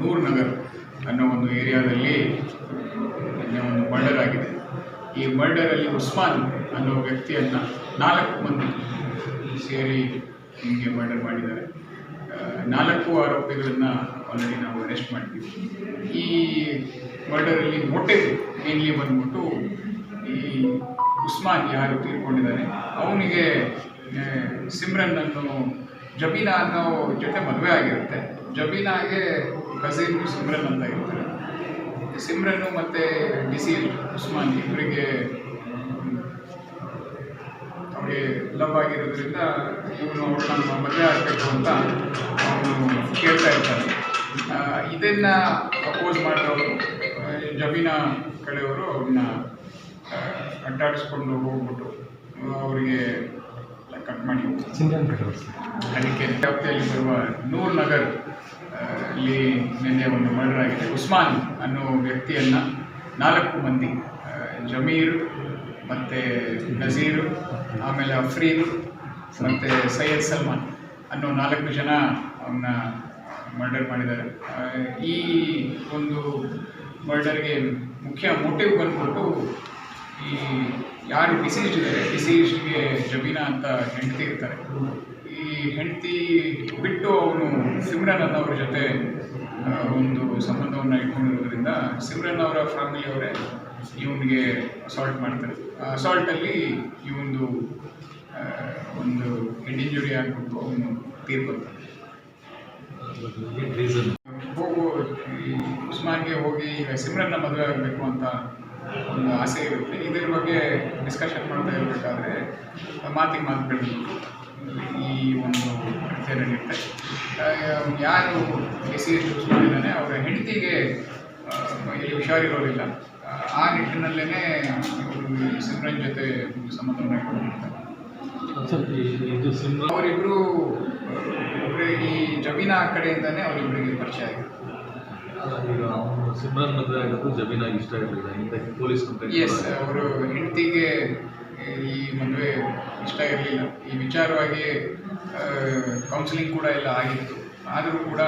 ನೂರ್ ನಗರ್ ಅನ್ನೋ ಒಂದು ಏರಿಯಾದಲ್ಲಿ ಒಂದು ಮರ್ಡರ್ ಆಗಿದೆ. ಈ ಮರ್ಡರಲ್ಲಿ ಉಸ್ಮಾನ್ ಅನ್ನೋ ವ್ಯಕ್ತಿಯನ್ನು ನಾಲ್ಕು ಮಂದಿ ಸೇರಿ ಹಿಂಗೆ ಮರ್ಡರ್ ಮಾಡಿದ್ದಾರೆ. ನಾಲ್ಕು ಆರೋಪಿಗಳನ್ನು ಆಲ್ರೆಡಿ ನಾವು ಅರೆಸ್ಟ್ ಮಾಡಿದ್ದೀವಿ ಈ ಮರ್ಡರಲ್ಲಿ ಮೊಟ್ಟೆ ಮೇನ್ಲಿ ಬಂದ್ಬಿಟ್ಟು ಈ ಉಸ್ಮಾನ್ ಯಾರು ತೀರ್ಕೊಂಡಿದ್ದಾನೆ ಅವನಿಗೆ ಸಿಮ್ರನ್ ಅನ್ನೋ ಜಬೀನಾ ಅನ್ನೋ ಜೊತೆ ಮದುವೆ ಆಗಿರುತ್ತೆ. ಜಬೀನಾಗೆ ಕಸಿನ್ ಸಿಮ್ರನ್ ಅಂತ ಇರ್ತಾರೆ. ಸಿಮ್ರನ್ನು ಮತ್ತು ಬಿಸಿಲ್ ಉಸ್ಮಾನ್ ಇಬ್ಬರಿಗೆ ಅವರಿಗೆ ಲವ್ ಆಗಿರೋದ್ರಿಂದ ಇವನು ಅವಳನ್ನ ಮದುವೆ ಆಗಬೇಕು ಅಂತ ಅವನು ಕೇಳ್ತಾ ಇರ್ತಾನೆ. ಇದನ್ನು ಅಪೋಸ್ ಮಾಡಿದವರು, ಜಮೀನ ಕಡೆಯವರು ಅವ್ರನ್ನ ಅಡ್ಡಾಡಿಸ್ಕೊಂಡು ಹೋಗ್ಬಿಟ್ಟು, ಅವರಿಗೆ ಕಟ್ ಮಾಡಿ ಅದಕ್ಕೆ ವ್ಯಾಪ್ತಿಯಲ್ಲಿ ಬರುವ ನೂರ್ ನಗರ್ ಅಲ್ಲಿ ನಿನ್ನೆ ಒಂದು ಮರ್ಡರ್ ಆಗಿದೆ. ಉಸ್ಮಾನ್ ಅನ್ನೋ ವ್ಯಕ್ತಿಯನ್ನು ನಾಲ್ಕು ಮಂದಿ ಜಮೀರ್ ಮತ್ತು ನಜೀರ್ ಆಮೇಲೆ ಅಫ್ರೀದ್ ಮತ್ತು ಸೈಯದ್ ಸಲ್ಮಾನ್ ಅನ್ನೋ ನಾಲ್ಕು ಜನ ಅವನ್ನ ಮರ್ಡರ್ ಮಾಡಿದ್ದಾರೆ. ಈ ಒಂದು ಮರ್ಡರ್ಗೆ ಮುಖ್ಯ ಮೋಟಿವ್ ಬಂದ್ಬಿಟ್ಟು ಈ ಯಾರು ಡಿಸೀಸ್ಡ್ ಇದ್ದಾರೆ? ಡಿಸೀಸ್ಡ್ಗೆ ಜಬೀನಾ ಅಂತ ಹೆಂಡತಿ ಇರ್ತಾರೆ. ಈ ಹೆಂಡತಿ ಬಿಟ್ಟು ಅವನು ಸಿಮ್ರನ್ ಅನ್ನೋರ ಜೊತೆ ಒಂದು ಸಂಬಂಧವನ್ನು ಇಟ್ಕೊಂಡಿರೋದ್ರಿಂದ ಸಿಮ್ರನ್ ಅವರ ಫ್ಯಾಮಿಲಿಯವರೇ ಇವನಿಗೆ ಅಸಾಲ್ಟ್ ಮಾಡ್ತಾರೆ. ಆ ಅಸಾಲ್ಟಲ್ಲಿ ಇವೊಂದು ಒಂದು ಹೆಡ್ ಇಂಜುರಿ ಆಗಿಬಿಟ್ಟು ಅವನು ತೀರ್ಕೊಳ್ತಾನೆ. ಹೋಗು ಈ ಉಸ್ಮಾನ್ಗೆ ಹೋಗಿ ಈಗ ಸಿಮ್ರನ್ನ ಮದುವೆ ಆಗಬೇಕು ಅಂತ ಒಂದು ಆಸೆ ಇರುತ್ತೆ. ಇದ್ರ ಬಗ್ಗೆ ಡಿಸ್ಕಷನ್ ಮಾಡ್ತಾ ಇರಬೇಕಾದ್ರೆ ಮಾತಿಗೆ ಮಾತು ಈ ಒಂದು ಆ, ಯಾರು ಎಸ್ ಚೂಸ್ ಮಾಡಿದ್ದಾನೆ ಅವರ ಹೆಂಡತಿಗೆ ಆ, ಇಲ್ಲಿ ಹುಷಾರಿರೋದಿಲ್ಲ ಆ, ಆ ನಿಟ್ಟಿನಲ್ಲೇ ಇವರು ಈ ಸಿಮ್ರನ್ ಜೊತೆ ಸಂಬಂಧವನ್ನು ಸಿಂಬಲ್ ಅವರಿಬ್ಬರು ಒಬ್ಬರು ಈ ಜಮೀನಾ ಕಡೆಯಿಂದನೇ ಅವರಿಬ್ಬರಿಗೆ ಪರಿಚಯ ಆಗಿದೆ ಈಗ ಅವನು ಸಿಮ್ರನ್ ಮದುವೆ ಆಗೋದು ಜಬೀನಾಗಿ ಇಷ್ಟ ಇರಲಿಲ್ಲ ಹಿಂದಕ್ಕೆ ಪೊಲೀಸ್ ಕಂಪ್ಲೇಂಟ್ ಎಸ್ ಅವರು ಹೆಂಡತಿಗೆ ಈ ಮದುವೆ ಇಷ್ಟ ಇರಲಿಲ್ಲ. ಈ ವಿಚಾರವಾಗಿ ಕೌನ್ಸಿಲಿಂಗ್ ಕೂಡ ಎಲ್ಲ ಆಗಿತ್ತು. ಆದರೂ ಕೂಡ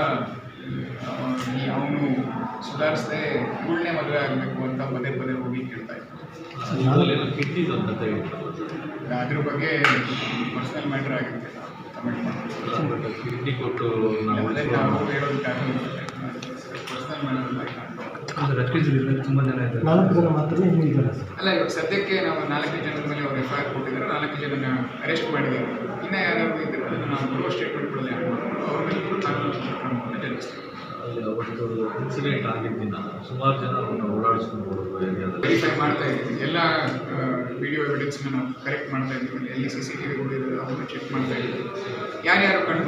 ಅವನು ಸುಧಾರಿಸದೆ ಏಳನೇ ಮದುವೆ ಆಗಬೇಕು ಅಂತ ಪದೇ ಪದೇ ಹೋಗಿ ಕೇಳ್ತಾ ಇತ್ತು ಏನೋ ಅಂತ ಹೇಳಿದ್ರು ಅದ್ರ ಬಗ್ಗೆ ಪರ್ಸನಲ್ ಮ್ಯಾಟ್ರ್ ಆಗಿರುತ್ತೆ. ಕಮೆಂಟ್ ಮಾಡಿ ಬಟ್ ಕೊಟ್ಟು ನಾವು ನಾವು ಹೇಳೋದಕ್ಕಾಗಲ್ಲ ತುಂಬ ಜನ ಇದ್ದಾರೆ. ನಾಲ್ಕು ಜನ ಮಾತ್ರ ಇನ್ನೂ ಇದ್ದಾರೆ ಸರ್. ಅಲ್ಲ ಇವಾಗ ಸದ್ಯಕ್ಕೆ ನಾವು ನಾಲ್ಕು ಜನರ ಮೇಲೆ ಅವ್ರು ಎಫ್ ಐ ಆರ್ ಕೊಟ್ಟಿದ್ದಾರೆ. ನಾಲ್ಕು ಜನನ ಅರೆಸ್ಟ್ ಮಾಡಿದ್ದಾರೆ. ಇನ್ನೂ ಯಾರ್ಯಾರು ಇದ್ದರೆ ಅದನ್ನು ನಾವು ಕೊಡುವ ಸ್ಟೇಟ್ಮೆಂಟ್ಗಳಲ್ಲಿ ಅವ್ರ ಮೇಲೆ ಕೂಡ ಕಾನೂನು ಜರುಗಿಸ್ತೀವಿ ಅಲ್ಲಿ ಇನ್ಸಿಡೆಂಟ್ ಆಗಿದ್ದಿನ ಸುಮಾರು ಜನ ಅವನ್ನ ಓಡಾಡಿಸ್ಕೊಂಡು ಹೋದ್ರು ಏರಿಯಾದಲ್ಲಿ. ವೆರಿಫೈ ಮಾಡ್ತಾ ಇದ್ದೀವಿ. ಎಲ್ಲ ವಿಡಿಯೋ ಎವಿಡೆನ್ಸ್ನ ನಾವು ಕರೆಕ್ಟ್ ಮಾಡ್ತಾ ಇದ್ದೀವಿ. ಎಲ್ಲಿ ಸಿ ಸಿ ಟಿ ವಿಗಳು ಇದೆ ಅವನ್ನ ಚೆಕ್ ಮಾಡ್ತಾ ಇದ್ದೀವಿ. ಯಾರ್ಯಾರು ಕಂಡು